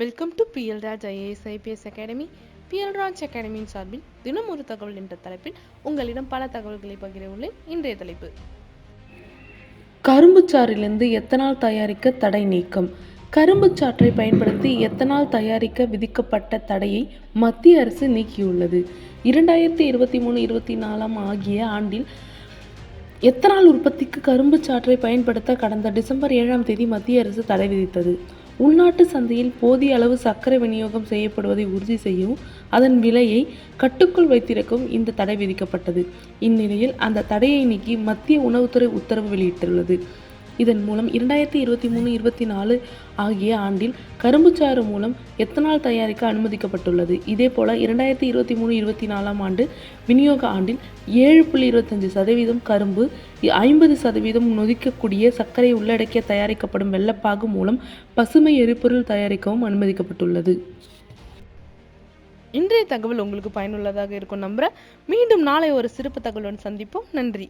Welcome to PL Raj IAS IPS academy PL Raj அகாடமியின் சார்பில் தினம் ஒரு தகவல் என்ற தலைப்பில் உங்களிடம் பல தகவல்களை பகிர உள்ளேன். இன்றைய தலைப்பு. கரும்புச்சாறிலிருந்து எத்தனால் தயாரிக்க தடை நீக்கம்? கரும்புச்சாற்றை பயன்படுத்தி எத்தனால் தயாரிக்க விதிக்கப்பட்ட தடையை மத்திய அரசு நீக்கியுள்ளது. இரண்டாயிரத்தி இருபத்தி மூணு இருபத்தி நாலாம் ஆகிய ஆண்டில் எத்தனால் உற்பத்திக்கு கரும்புச்சாற்றை பயன்படுத்த கடந்த டிசம்பர் ஏழாம் தேதி மத்திய அரசு தடை விதித்தது. உள்நாட்டு சந்தையில் போதிய அளவு சர்க்கரை விநியோகம் செய்யப்படுவதை உறுதி செய்யவும் அதன் விலையை கட்டுக்குள் வைத்திருக்கவும் இந்த தடை விதிக்கப்பட்டது. இந்நிலையில் அந்த தடையை நீக்கி மத்திய உணவுத்துறை உத்தரவு வெளியிட்டுள்ளது. இதன் மூலம் இரண்டாயிரத்தி இருபத்தி மூணு இருபத்தி நாலு ஆகிய ஆண்டில் கரும்புச்சாறு மூலம் எத்தனால் தயாரிக்க அனுமதிக்கப்பட்டுள்ளது. இதேபோல இரண்டாயிரத்தி இருபத்தி மூணு இருபத்தி நாலாம் ஆண்டு விநியோக ஆண்டில் ஏழு புள்ளி இருபத்தஞ்சு சதவீதம் கரும்பு ஐம்பது சதவீதம் நொதிக்கக்கூடிய சர்க்கரை உள்ளடக்கிய தயாரிக்கப்படும் வெள்ளப்பாகு மூலம் பசுமை எரிபொருள் தயாரிக்கவும் அனுமதிக்கப்பட்டுள்ளது. இன்றைய தகவல் உங்களுக்கு பயனுள்ளதாக இருக்கும் நம்புற மீண்டும் நாளை ஒரு சிறப்பு தகவலுடன் சந்திப்போம். நன்றி.